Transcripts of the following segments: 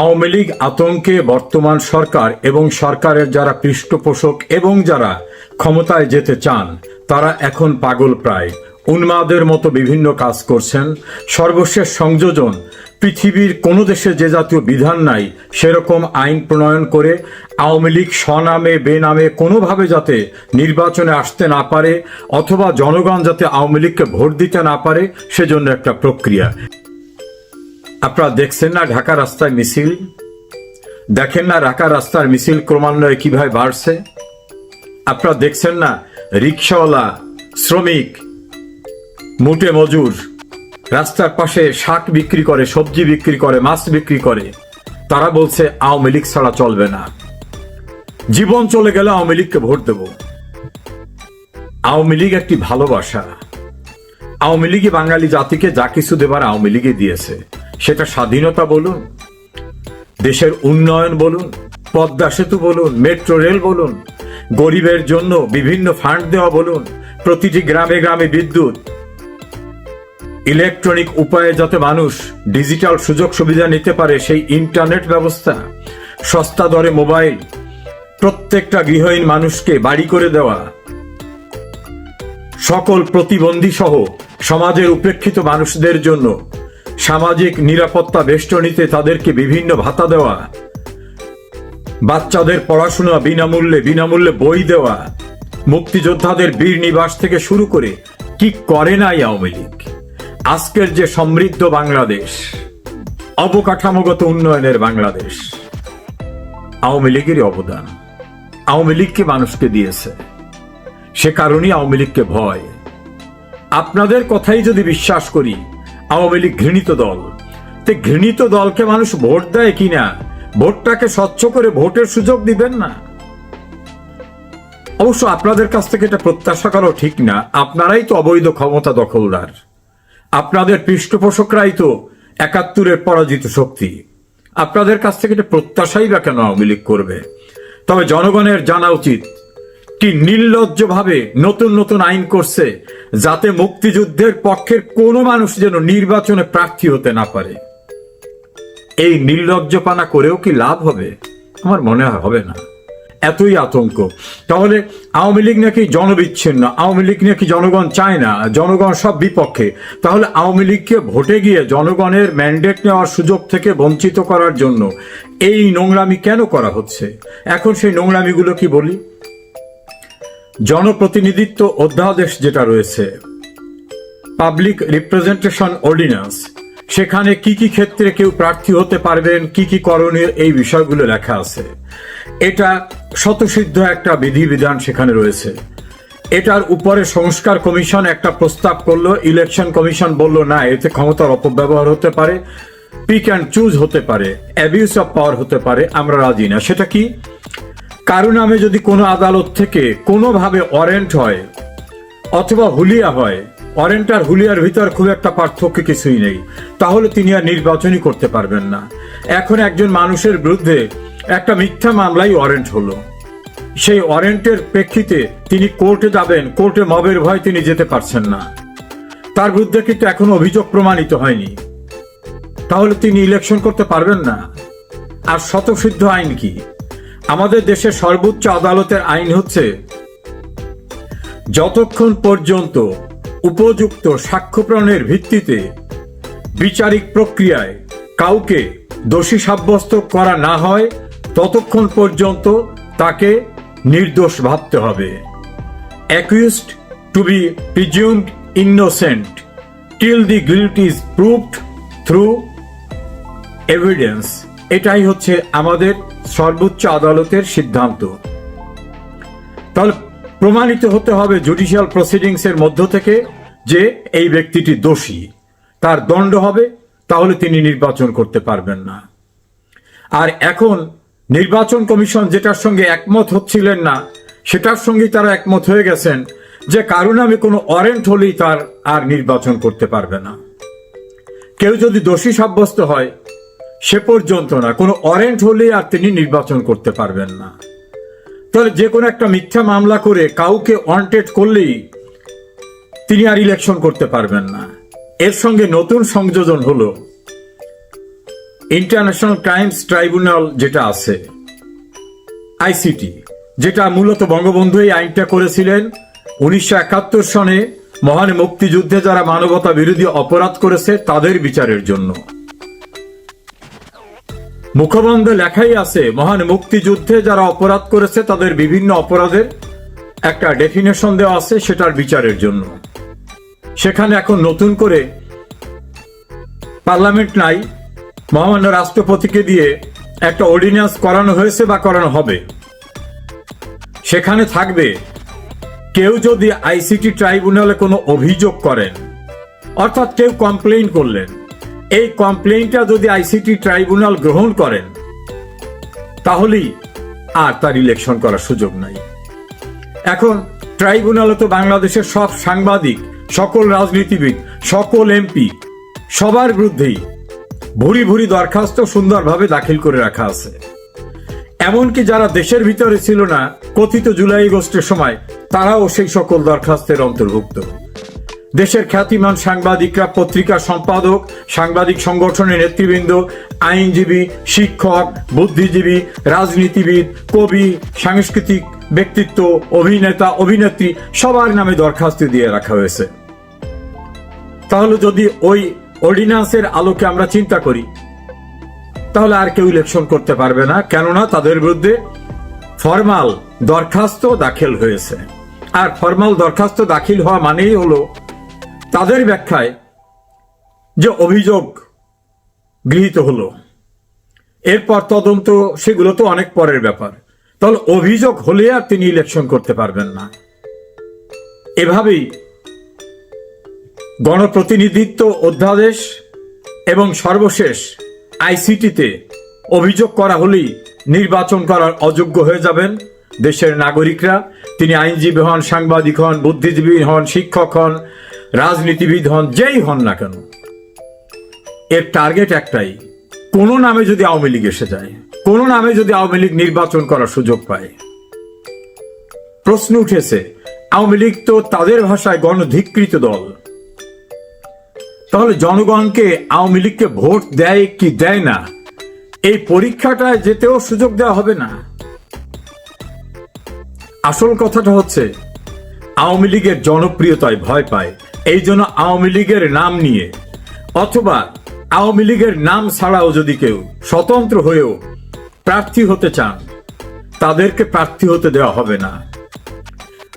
আওয়ামী লীগ আতঙ্কে বর্তমান সরকার এবং সরকারের যারা পৃষ্ঠপোষক এবং যারা ক্ষমতায় যেতে চান, তারা এখন পাগল প্রায়। উন্মাদের মতো বিভিন্ন কাজ করছেন। সর্বশেষ সংযোজন, পৃথিবীর কোনো দেশে যে জাতীয় বিধান নাই, সেরকম আইন প্রণয়ন করে আওয়ামী লীগ স্বনামে, বেনামে কোনোভাবে যাতে নির্বাচনে আসতে না পারে অথবা জনগণ যাতে আওয়ামী লীগকে ভোট দিতে না পারে, সেজন্য একটা প্রক্রিয়া। আপনারা দেখছেন না ঢাকা রাস্তায় মিছিল? দেখেন না ঢাকা রাস্তার মিছিল ক্রমান্বয়ে কীভাবে বাড়ছে? আপনারা দেখছেন না রিক্সাওয়ালা, শ্রমিক, মুটে মজুর, রাস্তার পাশে শাক বিক্রি করে, সবজি বিক্রি করে, মাছ বিক্রি করে, তারা বলছে আওয়ামী লীগ ছাড়া চলবে না। জীবন চলে গেলে আওয়ামী লীগকে ভোট দেব। আওয়ামী লীগ একটি ভালোবাসা। আওয়ামী লীগই বাঙালি জাতিকে যা কিছু দেবার আওয়ামী লীগে দিয়েছে। সেটা স্বাধীনতা বলুন, দেশের উন্নয়ন বলুন, পদ্মা সেতু বলুন, মেট্রো রেল বলুন, গরিবের জন্য বিভিন্ন ফান্ড দেওয়া বলুন, প্রতিটি গ্রামে গ্রামে বিদ্যুৎ। ইলেকট্রনিক উপায়ে যাতে মানুষ ডিজিটাল সুযোগ সুবিধা নিতে পারে সেই ইন্টারনেট ব্যবস্থা, সস্তা দরে মোবাইল, প্রত্যেকটা গৃহহীন মানুষকে বাড়ি করে দেওয়া। সকল প্রতিবন্ধী সহ সমাজের উপেক্ষিত মানুষদের জন্য সামাজিক নিরাপত্তা বেষ্টনীতে তাদেরকে বিভিন্ন ভাতা দেওয়া, বাচ্চাদের পড়াশোনা বিনামূল্যে বিনামূল্যে বই দেওয়া, মুক্তিযোদ্ধাদের বীর নিবাস থেকে শুরু করে কি করে নাই আওয়ামী লীগ? আজকের যে সমৃদ্ধ বাংলাদেশ, অবকাঠামোগত উন্নয়নের বাংলাদেশ, আওয়ামী লীগেরই অবদান। আওয়ামী লীগকে মানুষকে দিয়েছে? সে কারণেই আওয়ামী লীগকে ভয়। আপনাদের কথাই যদি বিশ্বাস করি আওয়ামী লীগ ঘৃণিত দল। তে ঘৃণিত দলকে মানুষ ভোট দেয় কিনা ভোটটাকে স্বচ্ছ করে ভোটের সুযোগ দিবেন না? অবশ্য আপনাদের কাছ থেকে এটা প্রত্যাশা করাও ঠিক না। আপনারাই তো অবৈধ ক্ষমতা দখলদার। আপনাদের পৃষ্ঠপোষকরাই তো একাত্তরের পরাজিত শক্তি। আপনাদের কাছ থেকে এটা প্রত্যাশাই বা কেন আওয়ামী লীগ করবে? তবে জনগণের জানা উচিত কি নির্লজ্জভাবে নতুন নতুন আইন করছে, যাতে মুক্তিযুদ্ধের পক্ষের কোনো মানুষ যেন নির্বাচনে প্রার্থী হতে না পারে? এই নির্লজ্জপানা করেও কি লাভ হবে? আমার মনে হয় হবে না। এতই আতঙ্ক। তাহলে আওয়ামী লীগ নাকি জনবিচ্ছিন্ন? আওয়ামী লীগ নাকি জনগণ চায় না? জনগণ সব বিপক্ষে। তাহলে আওয়ামী লীগকে ভোটে গিয়ে জনগণের ম্যান্ডেট নেওয়ার সুযোগ থেকে বঞ্চিত করার জন্য এই নোংরামি কেন করা হচ্ছে? এখন সেই নোংরামিগুলো কি বলি? জনপ্রতিনিধিত্ব অধ্যাদেশ যেটা রয়েছে। পাবলিক রিপ্রেজেন্টেশন অর্ডিন্যান্স সেখানে কি কি ক্ষেত্রে কেউ প্রার্থী হতে পারবেন, কি কি করণীয়, এই বিষয়গুলো লেখা আছে। এটা শতসিদ্ধ একটা বিধিবিধান সেখানে রয়েছে। এটার উপরে সংস্কার কমিশন একটা প্রস্তাব করল ইলেকশন কমিশন বলল, না, এতে ক্ষমতার অপব্যবহার হতে পারে পিক অ্যান্ড চুজ হতে পারে অ্যাবিউস অফ পাওয়ার হতে পারে, আমরা রাজি না। সেটা কি? কারও নামে যদি কোনো আদালত থেকে কোনোভাবে ওয়ারেন্ট হয় অথবা হুলিয়া হয়, ওয়ারেন্ট আর হুলিয়ার ভিতর খুব একটা পার্থক্য কিছুই নেই। তাহলে তিনি আর নির্বাচনই করতে পারবেন না। এখন একজন মানুষের বিরুদ্ধে একটা মিথ্যা মামলাই ওয়ারেন্ট হলো। সেই ওয়ারেন্টের প্রেক্ষিতে তিনি কোর্টে যাবেন, কোর্টে মবের ভয় তিনি যেতে পারছেন না। তার বিরুদ্ধে কিন্তু এখনও অভিযোগ প্রমাণিত হয়নি। তাহলে তিনি ইলেকশন করতে পারবেন না? আর শতসিদ্ধ আইন কি? আমাদের দেশের সর্বোচ্চ আদালতের আইন হচ্ছে, যতক্ষণ পর্যন্ত উপযুক্ত সাক্ষ্যপ্রণের ভিত্তিতে বিচারিক প্রক্রিয়ায় কাউকে দোষী সাব্যস্ত করা না হয়, ততক্ষণ পর্যন্ত তাকে নির্দোষ ভাবতে হবে। Accused to be presumed innocent till the guilt is proved through evidence এটাই হচ্ছে আমাদের সর্বোচ্চ আদালতের সিদ্ধান্ত। তাহলে প্রমাণিত হতে হবে জুডিশিয়াল প্রসিডিংস এর মধ্য থেকে যে এই ব্যক্তিটি দোষী। তার দণ্ড হবে, তাহলে তিনি নির্বাচন করতে পারবেন না। আর এখন নির্বাচন কমিশন যেটার সঙ্গে একমত হচ্ছিলেন না, সেটার সঙ্গেই তারা একমত হয়ে গেছেন যে কারও নামে কোনো ওয়ারেন্ট হলেই তার আর নির্বাচন করতে পারবে না। কেউ যদি দোষী সাব্যস্ত হয় সে পর্যন্ত না, কোনো ওয়ারেন্ট হলেই আর তিনি নির্বাচন করতে পারবেন না। তাহলে যে কোনো একটা মিথ্যা মামলা করে কাউকে ওয়ান্টেড করলেই তিনি আর ইলেকশন করতে পারবেন না। এর সঙ্গে নতুন সংযোজন হলো, ইন্টারন্যাশনাল ক্রাইমস ট্রাইব্যুনাল যেটা আছে, আইসিটি, যেটা মূলত বঙ্গবন্ধু এই আইনটা করেছিলেন উনিশশো একাত্তর সনে মহান মুক্তিযুদ্ধে যারা মানবতা বিরোধী অপরাধ করেছে তাদের বিচারের জন্য। মুখবন্ধে লেখাই আছে, মহান মুক্তিযুদ্ধে যারা অপরাধ করেছে তাদের বিভিন্ন অপরাধের একটা ডেফিনেশন দেওয়া আছে সেটার বিচারের জন্য। সেখানে এখন নতুন করে পার্লামেন্ট নাই, মহামান্য রাষ্ট্রপতিকে দিয়ে একটা অর্ডিন্যান্স করানো হয়েছে বা করানো হবে। সেখানে থাকবে, কেউ যদি আইসিটি ট্রাইব্যুনালে কোনো অভিযোগ করেন, অর্থাৎ কেউ কমপ্লেইন করলেন এই কমপ্লেইনটা যদি আইসিটি ট্রাইব্যুনাল গ্রহণ করেন, তাহলেই আর তার ইলেকশন করার সুযোগ নাই। এখন ট্রাইব্যুনালে তো বাংলাদেশের সব সাংবাদিক, সকল রাজনীতিবিদ, সকল এমপি, সবার বিরুদ্ধেই ভুরি ভুরি দরখাস্ত সুন্দরভাবে দাখিল করে রাখা আছে। এমনকি যারা দেশের ভিতরে ছিল না, কথিত জুলাই আগস্টের সময়, তারাও সেই সকল দরখাস্তের অন্তর্ভুক্ত। দেশের খ্যাতিমান সাংবাদিকরা পত্রিকা সম্পাদক, সাংবাদিক সংগঠনের নেতৃবৃন্দ, আইনজীবী, শিক্ষক, বুদ্ধিজীবী, রাজনীতিবিদ, কবি, সাংস্কৃতিক ব্যক্তিত্ব, অভিনেতা, অভিনেত্রী সবার নামে দরখাস্ত দিয়ে রাখা হয়েছে। তাহলে যদি ওই অর্ডিন্যান্সের আলোকে আমরা চিন্তা করি, তাহলে আর কেউ ইলেকশন করতে পারবে না, কেননা তাদের বিরুদ্ধে ফরমাল দরখাস্ত দাখিল হয়েছে। আর ফরমাল দরখাস্ত দাখিল হওয়া মানেই হলো তাদের ব্যাখ্যায় যে অভিযোগ গৃহীত হলো, এরপর তদন্ত, সেগুলো তো অনেক পরের ব্যাপার। তাহলে অভিযোগ হলে আর তিনি ইলেকশন করতে পারবেন না। এভাবেই গণপ্রতিনিধিত্ব অধ্যাদেশ এবং সর্বশেষ আইসিটিতে অভিযোগ করা হলেই নির্বাচন করার অযোগ্য হয়ে যাবেন দেশের নাগরিকরা। তিনি আইনজীবী হন, সাংবাদিক হন, বুদ্ধিজীবী হন, শিক্ষক হন রাজনীতিবিদ হন, যেই হন না কেন, এর টার্গেট একটাই, কোন নামে যদি আওয়ামী লীগ এসে যায়, কোন নামে যদি আওয়ামী লীগ নির্বাচন করার সুযোগ পায়। প্রশ্ন উঠেছে, আওয়ামী লীগ তো তাদের ভাষায় গণধিকৃত দল। তাহলে জনগণকে আওয়ামী লীগকে ভোট দেয় কি দেয় না? এই পরীক্ষাটায় যেতেও সুযোগ দেওয়া হবে না। আসল কথাটা হচ্ছে, আওয়ামী লীগের জনপ্রিয়তায় ভয় পায়। এই জন্য আওয়ামী লীগের নাম নিয়ে, অথবা আওয়ামী লীগের নাম ছাড়াও যদি কেউ স্বতন্ত্র হয়েও প্রার্থী হতে চান, তাদেরকে প্রার্থী হতে দেওয়া হবে না।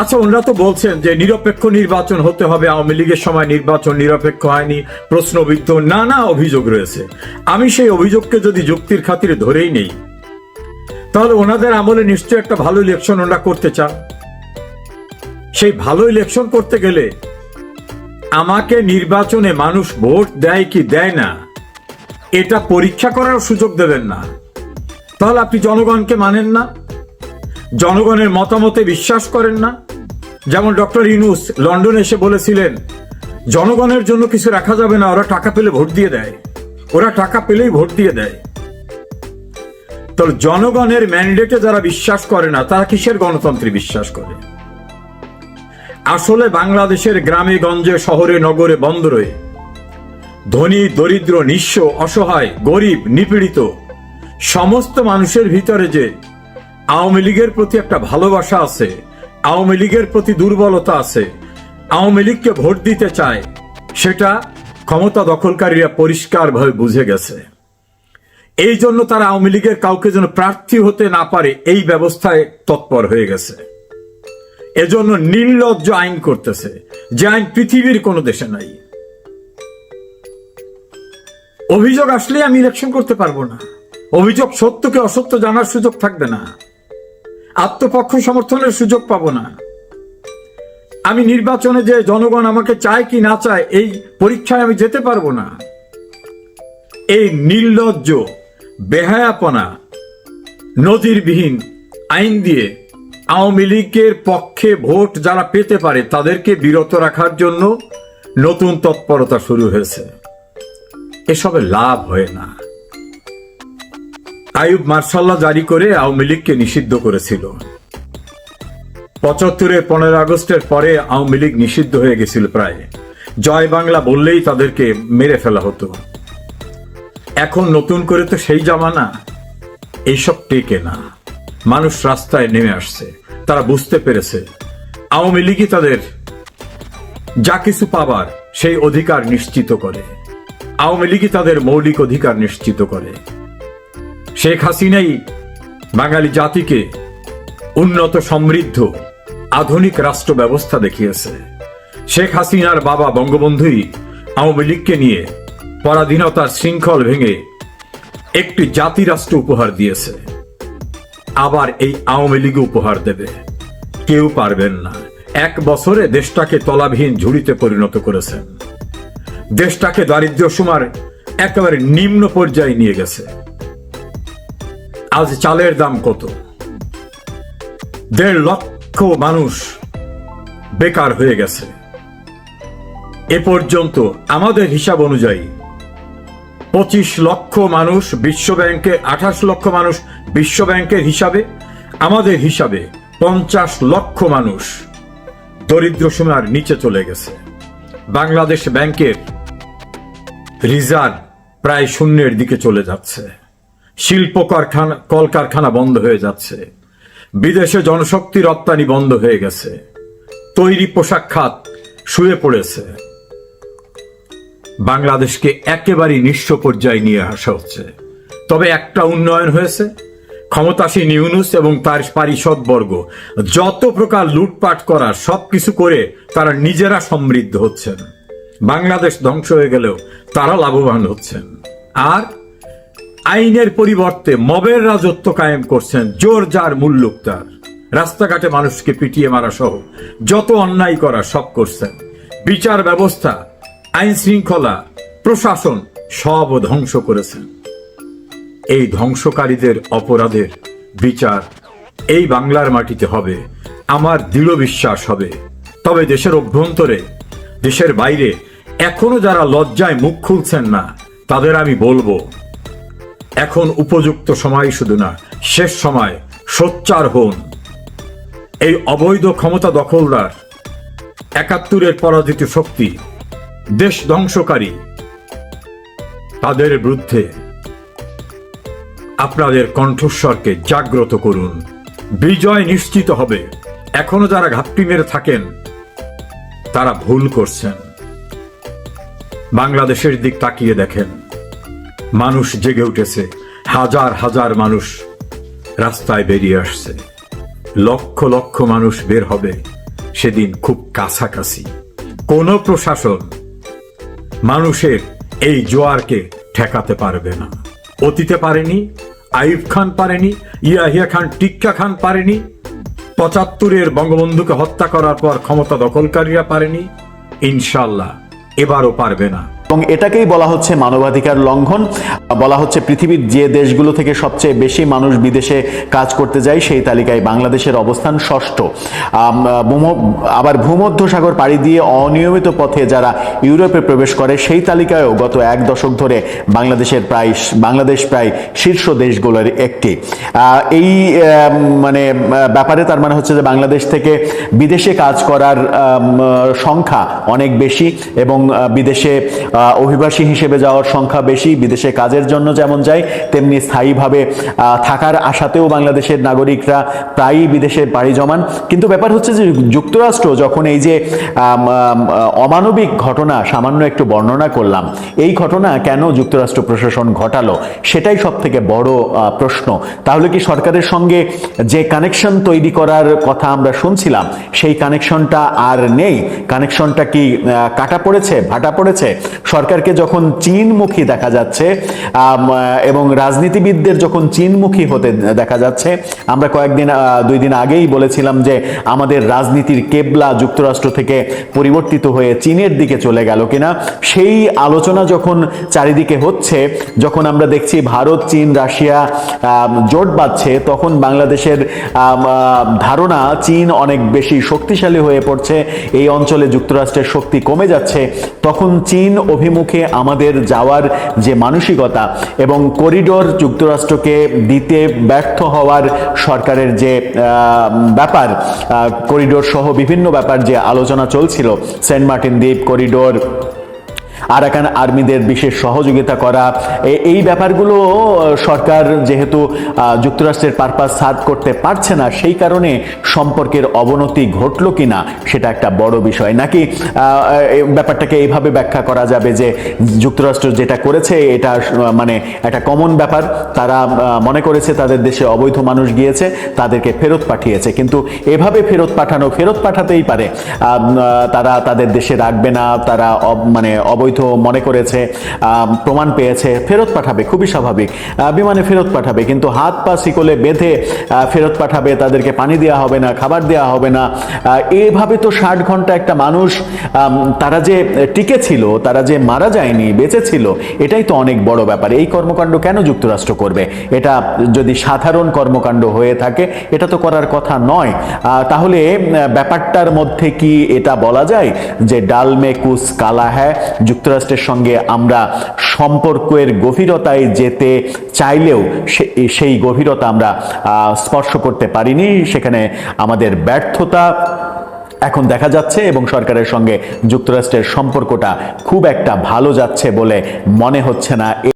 আচ্ছা ওনারা তো বলছেন যে নিরপেক্ষ নির্বাচন হতে হবে, আওয়ামী লীগের সময় নির্বাচন নিরপেক্ষ হয়নি, প্রশ্নবিদ্ধ নানা অভিযোগ রয়েছে। আমি সেই অভিযোগকে যদি যুক্তির খাতিরে ধরেই নেই, তাহলে ওনাদের আমলে নিশ্চয় একটা ভালো ইলেকশন ওনারা করতে চান। সেই ভালো ইলেকশন করতে গেলে আমাকে নির্বাচনে মানুষ ভোট দেয় কি দেয় না, এটা পরীক্ষা করার সুযোগ দেবেন না। তাহলে আপনি জনগণকে মানেন না, জনগণের মতামতে বিশ্বাস করেন না। যেমন ডক্টর ইনুস লন্ডন এসে বলেছিলেন, জনগণের জন্য কিছু রাখা যাবে না, ওরা টাকা পেলে ভোট দিয়ে দেয়। ওরা টাকা পেলেই ভোট দিয়ে দেয়। তাহলে জনগণের ম্যান্ডেটে যারা বিশ্বাস করে না, তারা কিসের গণতন্ত্রে বিশ্বাস করে? আসলে বাংলাদেশের গ্রামে, গঞ্জে, শহরে, নগরে বন্দরে ধনী, দরিদ্র, নিঃস্ব, অসহায়, গরিব, নিপীড়িত সমস্ত মানুষের ভিতরে যে আওয়ামী লীগের প্রতি একটা ভালোবাসা আছে, আওয়ামী লীগের প্রতি দুর্বলতা আছে, আওয়ামী লীগকে ভোট দিতে চায়, সেটা ক্ষমতা দখলকারীরা পরিষ্কারভাবে বুঝে গেছে। এই জন্য তারা আওয়ামী লীগের কাউকে যেন প্রার্থী হতে না পারে, এই ব্যবস্থায় তৎপর হয়ে গেছে। এজন্য নির্লজ্জ আইন করতেছে, যে আইন পৃথিবীর কোনো দেশে নাই। অভিযোগ আসলে আমি ইলেকশন করতে পারব না। অভিযোগ সত্যকে অসত্য জানার সুযোগ থাকবে না। আত্মপক্ষ সমর্থনের সুযোগ পাব না। আমি নির্বাচনে যে জনগণ আমাকে চায় কি না চায়, এই পরীক্ষায় আমি যেতে পারব না। এই নির্লজ্জ, বেহায়াপনা, নজিরবিহীন আইন দিয়ে আওয়ামী লীগের পক্ষে ভোট যারা পেতে পারে তাদেরকে বিরত রাখার জন্য নতুন তৎপরতা শুরু হয়েছে। এসবে লাভ হয় না। আয়ুব মার্শাল্লাহ জারি করে আওয়ামী লীগকে নিষিদ্ধ করেছিল। পঁচাত্তরের পনেরো আগস্টের পরে আওয়ামী লীগ নিষিদ্ধ হয়ে গেছিল প্রায়। জয় বাংলা বললেই তাদেরকে মেরে ফেলা হতো। এখন নতুন করে তো সেই জামানা। এইসব টেকে না। মানুষ রাস্তায় নেমে আসছে। তারা বুঝতে পেরেছে। আওয়ামী লীগই তাদের যা কিছু পাবার সেই অধিকার নিশ্চিত করে। আওয়ামী লীগই তাদের মৌলিক অধিকার নিশ্চিত করে। শেখ হাসিনাই বাঙালি জাতিকে উন্নত, সমৃদ্ধ, আধুনিক রাষ্ট্র ব্যবস্থা দেখিয়েছে। শেখ হাসিনার বাবা বঙ্গবন্ধুই আওয়ামী লীগকে নিয়ে পরাধীনতার শৃঙ্খল ভেঙে একটি জাতি রাষ্ট্র উপহার দিয়েছে। আবার এই আওয়ামী লীগ উপহার দেবে। কেউ পারবেন না। এক বছরে দেশটাকে তলাবিহীন ঝুড়িতে পরিণত করেছেন। দেশটাকে দারিদ্র সীমার একেবারে নিম্ন পর্যায়ে নিয়ে গেছে। আজ চালের দাম কত? দেড় লক্ষ মানুষ বেকার হয়ে গেছে। এ পর্যন্ত আমাদের হিসাব অনুযায়ী পঁচিশ লক্ষ মানুষ বিশ্ব ব্যাংকে আঠাশ লক্ষ মানুষ বিশ্ব ব্যাংকের হিসাবে, আমাদের হিসাবে পঞ্চাশ লক্ষ মানুষ দরিদ্র সীমার নিচে চলে গেছে। বাংলাদেশ ব্যাংকের রিজার্ভ প্রায় শূন্যের দিকে চলে যাচ্ছে। শিল্প কারখানা, কলকারখানা বন্ধ হয়ে যাচ্ছে। বিদেশে জনশক্তি রপ্তানি বন্ধ হয়ে গেছে। তৈরি পোশাক খাত শুয়ে পড়েছে। বাংলাদেশকে একেবারেই নিঃস্ব পর্যায়ে নিয়ে আসা হচ্ছে। তবে একটা উন্নয়ন হয়েছে। ক্ষমতাসীন ইউনুস এবং তার পারিষদ বর্গ যত প্রকার লুটপাট করার সবকিছু করে তারা নিজেরা সমৃদ্ধ হচ্ছেন। বাংলাদেশ ধ্বংস হয়ে গেলেও তারা লাভবান হচ্ছেন। আর আইনের পরিবর্তে মবের রাজত্ব কায়েম করছেন জোর যার মুল্লুক তার রাস্তাঘাটে মানুষকে পিটিয়ে মারা সহ যত অন্যায় করা সব করছেন। বিচার ব্যবস্থা আইন শৃঙ্খলা, প্রশাসন সব ধ্বংস করেছেন। এই ধ্বংসকারীদের অপরাধের বিচার এই বাংলার মাটিতে হবে, আমার দৃঢ় বিশ্বাস হবে। তবে দেশের অভ্যন্তরে, দেশের বাইরে এখনও যারা লজ্জায় মুখ খুলছেন না, তাদের আমি বলব, এখন উপযুক্ত সময় শুধু না, শেষ সময়, সোচ্চার হন। এই অবৈধ ক্ষমতা দখলদার, একাত্তরের পরাজিত শক্তি দেশ ধ্বংসকারী। তাদের বিরুদ্ধে আপনাদের কণ্ঠস্বরকে জাগ্রত করুন। বিজয় নিশ্চিত হবে। এখনও যারা ঘাপটি মেরে থাকেন, তারা ভুল করছেন। বাংলাদেশের দিক তাকিয়ে দেখেন। মানুষ জেগে উঠেছে। হাজার হাজার মানুষ রাস্তায় বেরিয়ে আসছে। লক্ষ লক্ষ মানুষ বের হবে। সেদিন খুব কাছাকাছি। কোন প্রশাসন মানুষের এই জোয়ারকে ঠেকাতে পারবে না। অতীতে পারেনি আইব খান পারেনি, ইয়াহিয়া খান, টিক্কা খান পারেনি, পঁচাত্তরের বঙ্গবন্ধুকে হত্যা করার পর ক্ষমতা দখলকারীরা পারেনি ইনশাল্লাহ এবারও পারবে না। এবং এটাকেই বলা হচ্ছে মানবাধিকার লঙ্ঘন। বলা হচ্ছে পৃথিবীর যে দেশগুলো থেকে সবচেয়ে বেশি মানুষ বিদেশে কাজ করতে যায়, সেই তালিকায় বাংলাদেশের অবস্থান ষষ্ঠ। আবার ভূমধ্য সাগর পাড়ি দিয়ে অনিয়মিত পথে যারা ইউরোপে প্রবেশ করে, সেই তালিকায়ও গত এক দশক ধরে বাংলাদেশের প্রায়, বাংলাদেশ প্রায় শীর্ষ দেশগুলোর একটি। এই মানে ব্যাপারে তার মানে হচ্ছে যে বাংলাদেশ থেকে বিদেশে কাজ করার সংখ্যা অনেক বেশি এবং বিদেশে অভিবাসী হিসেবে যাওয়ার সংখ্যা বেশি, বিদেশে কাজের জন্য যেমন যায়, তেমনি স্থায়ীভাবে থাকার আশাতেও বাংলাদেশের নাগরিকরা প্রায়ই বিদেশে পাড়ি জমান। কিন্তু ব্যাপার হচ্ছে যে যুক্তরাষ্ট্র যখন এই যে অমানবিক ঘটনা সামান্য একটু বর্ণনা করলাম, এই ঘটনা কেন যুক্তরাষ্ট্র প্রশাসন ঘটালো, সেটাই সব থেকে বড় প্রশ্ন। তাহলে কি সরকারের সঙ্গে যে কানেকশন তৈরি করার কথা আমরা শুনছিলাম, সেই কানেকশনটা আর নেই? কানেকশনটা কি কাটা পড়েছে, ভাটা পড়েছে? সরকারকে যখন চীনমুখী দেখা যাচ্ছে এবং রাজনীতিবিদদের যখন চীনমুখী হতে দেখা যাচ্ছে, আমরা কয়েকদিন দুই দিন আগেই বলেছিলাম যে আমাদের রাজনীতির কেবলা যুক্তরাষ্ট্র থেকে পরিবর্তিত হয়ে চীনের দিকে চলে গেল কিনা। সেই আলোচনা যখন চারিদিকে হচ্ছে, যখন আমরা দেখছি ভারত, চীন, রাশিয়া জোট বাঁধছে, তখন বাংলাদেশের ধারণা চীন অনেক বেশি শক্তিশালী হয়ে পড়ছে। এই অঞ্চলে যুক্তরাষ্ট্রের শক্তি কমে যাচ্ছে। তখন চীন অভিমুখে আমাদের যাওয়ার যে মানসিকতা এবং করিডোর যুক্তরাষ্ট্রকে দিতে ব্যর্থ হওয়ার সরকারের যে ব্যাপার করিডোর সহ বিভিন্ন ব্যাপার যে আলোচনা চলছিল, সেন্ট মার্টিন দ্বীপ করিডোর আরাকান আর্মিদের বিশেষ সহযোগিতা করা। এই ব্যাপারগুলো সরকার যেহেতু যুক্তরাষ্ট্রের পারপাস সার্ভ করতে পারছে না, সেই কারণে সম্পর্কের অবনতি ঘটলো কিনা সেটা একটা বড় বিষয়। নাকি ব্যাপারটাকে এইভাবে ব্যাখ্যা করা যাবে যে যুক্তরাষ্ট্র যেটা করেছে, এটা মানে একটা কমন ব্যাপার। তারা মনে করেছে তাদের দেশে অবৈধ মানুষ গিয়েছে, তাদেরকে ফেরত পাঠিয়েছে। কিন্তু এভাবে ফেরত পাঠানো, ফেরত পাঠাতেই পারে। তারা তাদের দেশে রাখবে না, তারা মানে অবৈধ মনে করেছে প্রমাণ পেয়েছে, ফেরত পাঠাবে, খুবই স্বাভাবিক। বিমানে ফেরত পাঠাবে, কিন্তু হাত পা শিকলে বেঁধে ফেরত পাঠাবে, তাদেরকে পানি দেওয়া হবে না, খাবার দেওয়া হবে না। এভাবে তো ষাট ঘণ্টা একটা মানুষ তারা যে টিকে ছিল তারা যে মারা যায়নি, বেঁচে ছিল, এটাই তো অনেক বড় ব্যাপার। এই কর্মকাণ্ড কেন যুক্তরাষ্ট্র করবে? এটা যদি সাধারণ কর্মকাণ্ড হয়ে থাকে, এটা তো করার কথা নয়। তাহলে ব্যাপারটার মধ্যে কি এটা বলা যায় যে ডাল মে কুস কালা হ্যায়? যুক্তরাষ্ট্রের সঙ্গে আমরা সম্পর্কের গভীরতায় যেতে চাইলেও সেই গভীরতা আমরা স্পর্শ করতে পারিনি। সেখানে আমাদের ব্যর্থতা এখন দেখা যাচ্ছে এবং সরকারের সঙ্গে যুক্তরাষ্ট্রের সম্পর্কটা খুব একটা ভালো যাচ্ছে বলে মনে হচ্ছে না।